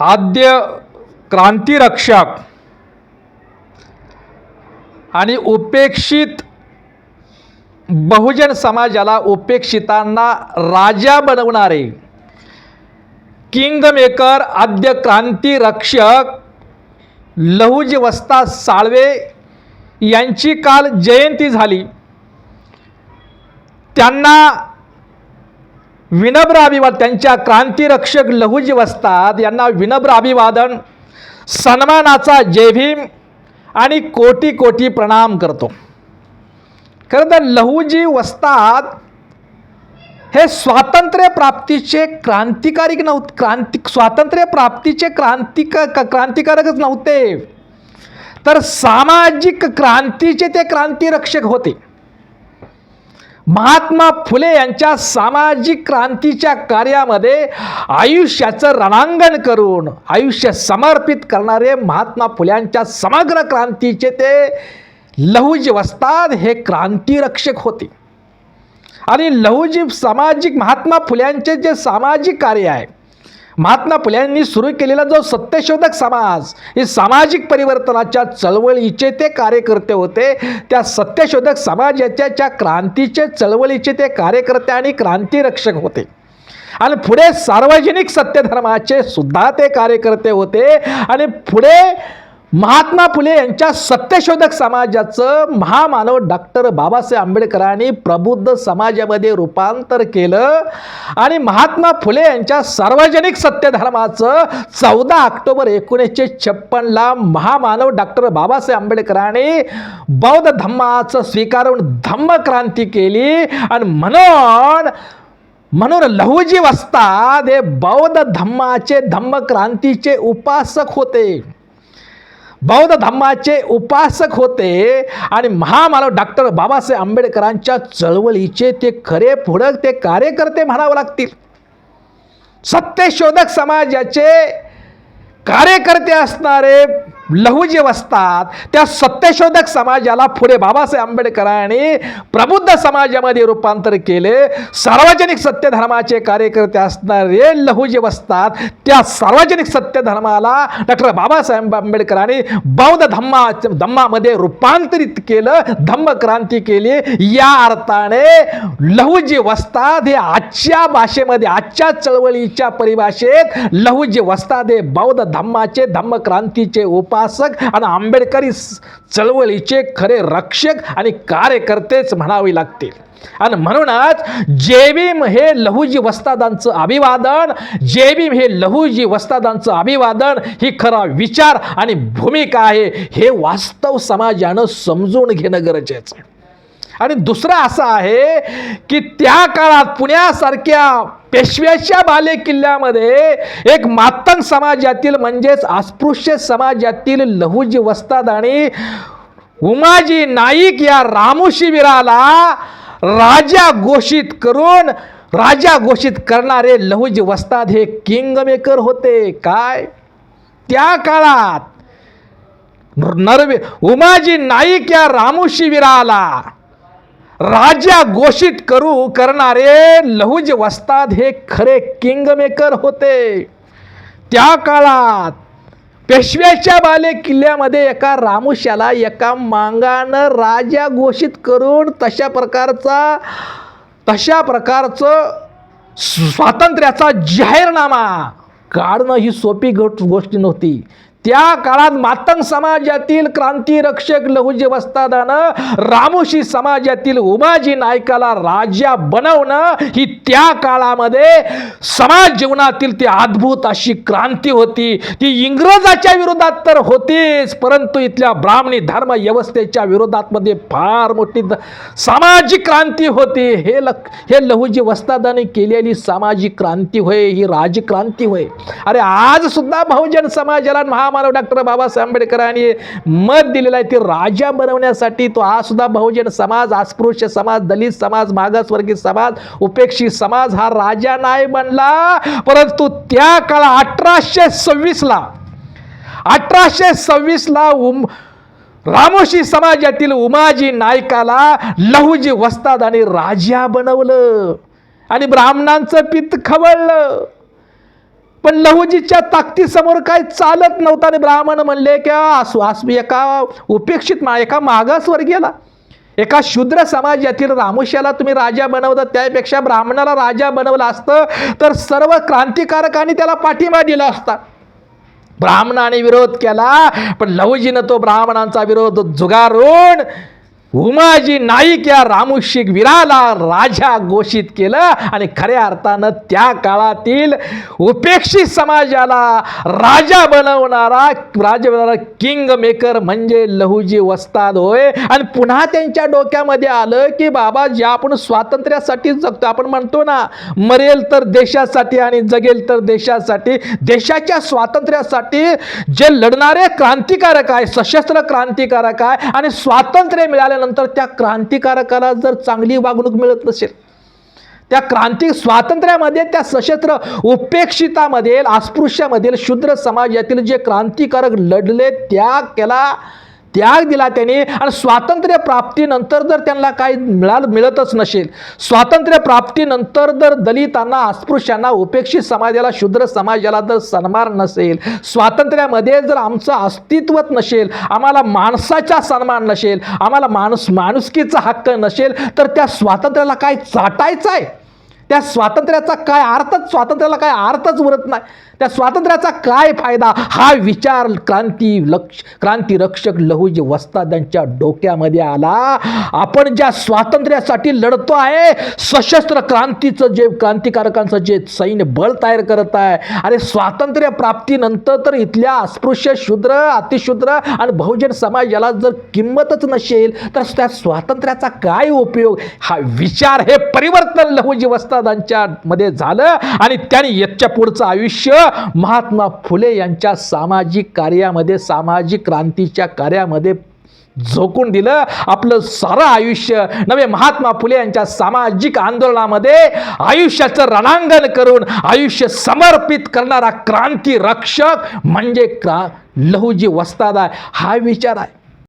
आद्य क्रांतिरक्षक आणि उपेक्षित बहुजन समाजाला उपेक्षितांना राजा बनवणारे किंग मेकर आद्य क्रांतिरक्षक लहुजी वस्ता साळवे यांची काल जयंती झाली. त्यांना विनम्र अभिवादन त्यांच्या क्रांतिरक्षक लहुजी वसतात यांना विनम्र अभिवादन सन्मानाचा जयभीम आणि कोटी कोटी प्रणाम करतो. खरं तर लहुजी वस्ताद हे स्वातंत्र्य प्राप्तीचे क्रांतिकारी नव्हते क्रांती स्वातंत्र्य प्राप्तीचे क्रांतिक क्रांतिकारकच नव्हते. तर सामाजिक क्रांतीचे ते क्रांतिरक्षक होते. महात्मा फुले यांच्या सामाजिक क्रांतीच्या कार्यामध्ये आयुष्याचं रणांगण करून आयुष्य समर्पित करणारे महात्मा फुल्यांच्या समग्र क्रांतीचे ते लहुजी वस्ताद हे क्रांतिरक्षक होते. आणि लहुजी सामाजिक महात्मा फुल्यांचे जे सामाजिक कार्य आहे महात्मा फुल्यांनी सुरू केलेला जो सत्यशोधक समाज हे सामाजिक परिवर्तनाच्या चळवळीचे ते कार्यकर्ते होते. त्या सत्यशोधक समाजाच्या ज्या क्रांतीचे चळवळीचे ते कार्यकर्ते आणि क्रांतिरक्षक होते. आणि पुढे सार्वजनिक सत्यधर्माचे सुद्धा ते कार्यकर्ते होते. आणि पुढे महात्मा फुले यांच्या सत्यशोधक समाजाचं महामानव डॉक्टर बाबासाहेब आंबेडकरांनी प्रबुद्ध समाजामध्ये रूपांतर केलं. आणि महात्मा फुले यांच्या सार्वजनिक सत्यधर्माचं चौदा ऑक्टोबर एकोणीसशे छप्पनला महामानव डॉक्टर बाबासाहेब आंबेडकरांनी बौद्ध धम्माचं स्वीकारून धम्मक्रांती केली. आणि म्हणून म्हणून लहुजी वस्ताद हे बौद्ध धम्माचे धम्मक्रांतीचे उपासक होते. बौद्ध धम्माचे उपासक होते आणि महामानव डॉक्टर बाबासाहेब आंबेडकरांच्या चळवळीचे ते खरे पुढक ते कार्यकर्ते म्हणावं लागतील. सत्यशोधक समाजाचे कार्यकर्ते असणारे लहू जे वस्तात त्या सत्यशोधक समाजाला पुढे बाबासाहेब आंबेडकरांनी प्रबुद्ध समाजामध्ये रूपांतर केले. सार्वजनिक सत्यधर्माचे कार्यकर्ते असणारे लहू जे वस्तात त्या सार्वजनिक सत्यधर्माला डॉक्टर बाबासाहेब आंबेडकरांनी बौद्ध धम्मा धम्मामध्ये रूपांतरित केलं धम्म क्रांती केली. या अर्थाने लहू जे वस्ताद हे आजच्या भाषेमध्ये आजच्या चळवळीच्या परिभाषेत लहू जे वस्ताद हे बौद्ध धम्माचे धम्म क्रांतीचे उपाय उपासक आणि आंबेडकरी चळवळीचे खरे रक्षक आणि कार्यकर्तेच म्हणावे लागतील. आणि म्हणूनच जेबीम हे लहुजी वस्तादांचं अभिवादन जेबीम हे लहुजी वस्तादांचं अभिवादन ही खरा विचार आणि भूमिका आहे हे वास्तव समाजानं समजून घेणं गरजेचं आहे. आणि दुसरं असं आहे की त्या काळात पुण्यासारख्या पेशव्याच्या बाले किल्ल्यामध्ये एक मातंग समाजातील म्हणजेच अस्पृश्य समाजातील लहुजी वस्ताद आणि उमाजी नाईक या रामशिबिराला राजा घोषित करून राजा घोषित करणारे लहुजी वस्ताद हे किंगमेकर होते. काय? त्या काळात नरवे उमाजी नाईक या रामशिबिराला राजा घोषित करू करणारे लहुज वस्ताद हे खरे किंग मेकर होते. त्या काळात पेशव्याच्या बाले किल्ल्यामध्ये एका रामुशाला एका मांगानं राजा घोषित करून तशा प्रकारचा तशा प्रकारचं स्वातंत्र्याचा जाहीरनामा काढणं ही सोपी गोट गोष्ट नव्हती. त्या काळात मातंग समाजातील क्रांतिरक्षक लहुजी वस्तादानं रामोशी समाजातील उमाजी नायकाला राजा बनवणं ही त्या काळामध्ये समाज जीवनातील ती अद्भुत अशी क्रांती होती. ती इंग्रजाच्या विरोधात तर होतीच परंतु इथल्या ब्राह्मणी धर्म व्यवस्थेच्या विरोधात मध्ये फार मोठी सामाजिक क्रांती होती. हे लक हे लहुजी वस्तादाने केलेली सामाजिक क्रांती होय ही राजक्रांती होय. अरे आज सुद्धा बहुजन समाजाला महा आम्हाला डॉक्टर बाबासाहेब आंबेडकरांनी मत दिलेलं आहे. ते राजा बनवण्यासाठी तो आज सुद्धा बहुजन समाज अस्पृश्य समाज दलित समाज मागासवर्गीय समाज उपेक्षित समाज हा राजा नाही बनला. परंतु त्या काळा अठराशे सव्वीसला अठराशे सव्वीसला उम रामोशी समाजातील उमाजी नायकाला लहुजी वस्ताद आणि राजा बनवलं. आणि ब्राह्मणांचं पित्त खवळलं. पण लहुजीच्या ताकदीसमोर काय चालत नव्हतं आणि ब्राह्मण म्हणले की आस- आस- एका उपेक्षित मा एका मागासवर्गीयाला एका शूद्र समाजातील रामुष्याला तुम्ही राजा बनवलं त्यापेक्षा ब्राह्मणाला राजा बनवलं असतं तर सर्व क्रांतिकारकांनी त्याला पाठिंबा दिला असता. ब्राह्मणाने विरोध केला पण लहुजीनं तो ब्राह्मणांचा विरोध जुगारून उमाजी नाईक या रामुशिक वीराला राजा घोषित केलं. आणि खऱ्या अर्थानं त्या काळातील उपेक्षित समाजाला राजा बनवणारा राजा बनवणारा किंग मेकर म्हणजे लहुजी वस्ताद होय. आणि पुन्हा त्यांच्या डोक्यामध्ये आलं की बाबा जे आपण स्वातंत्र्यासाठी जगतो आपण म्हणतो ना मरेल तर देशासाठी आणि जगेल तर देशासाठी देशाच्या स्वातंत्र्यासाठी जे लढणारे क्रांतिकारक आहे सशस्त्र क्रांतिकारक आहे आणि स्वातंत्र्य मिळाल्यानंतर त्या क्रांतिकारकाला जर चांगली वागणूक मिळत नसेल त्या क्रांती स्वातंत्र्यामध्ये त्या सशस्त्र उपेक्षितामधील अस्पृश्यामधील शूद्र समाजातील जे क्रांतिकारक लढले त्या केला त्याग दिला त्याने आणि स्वातंत्र्य प्राप्तीनंतर जर त्यांना काही मिळाल मिळतच नसेल स्वातंत्र्य प्राप्तीनंतर जर दलितांना अस्पृश्यांना उपेक्षित समाजाला शूद्र समाजाला जर सन्मान नसेल स्वातंत्र्यामध्ये जर आमचं अस्तित्वच नसेल आम्हाला माणसाचा सन्मान नसेल आम्हाला माणूस माणुसकीचा हक्क नसेल तर त्या स्वातंत्र्याला काय चाटायचं आहे? त्या स्वातंत्र्याचा काय अर्थच स्वातंत्र्याला काय अर्थच उरत नाही. त्या स्वातंत्र्याचा काय फायदा? हा विचार क्रांती लक्ष क्रांती रक्षक लहुजी वस्तादांच्या डोक्यामध्ये आला. आपण ज्या स्वातंत्र्यासाठी लढतो आहे सशस्त्र क्रांतीचं जे क्रांतिकारकांचं जे सैन्य बळ तयार करत आहे अरे स्वातंत्र्य प्राप्तीनंतर तर इथल्या अस्पृश्य शूद्र अतिशूद्र आणि बहुजन समाज याला जर किंमतच नसेल तर त्या स्वातंत्र्याचा काय उपयोग? हा विचार हे परिवर्तन लहुजी वस्तादांच्या मध्ये झालं आणि त्यांनी याच्या पुढचं आयुष्य महात्मा फुले यांच्या सामाजिक कार्यामध्ये सामाजिक क्रांतीच्या कार्यामध्ये झोकून दिलं. आपलं सारं आयुष्य नव्हे महात्मा फुले यांच्या सामाजिक आंदोलनामध्ये आयुष्याचं रणांगण करून आयुष्य समर्पित करणारा क्रांती रक्षक म्हणजे क्रा लहुजी वस्ताद हा विचार आहे.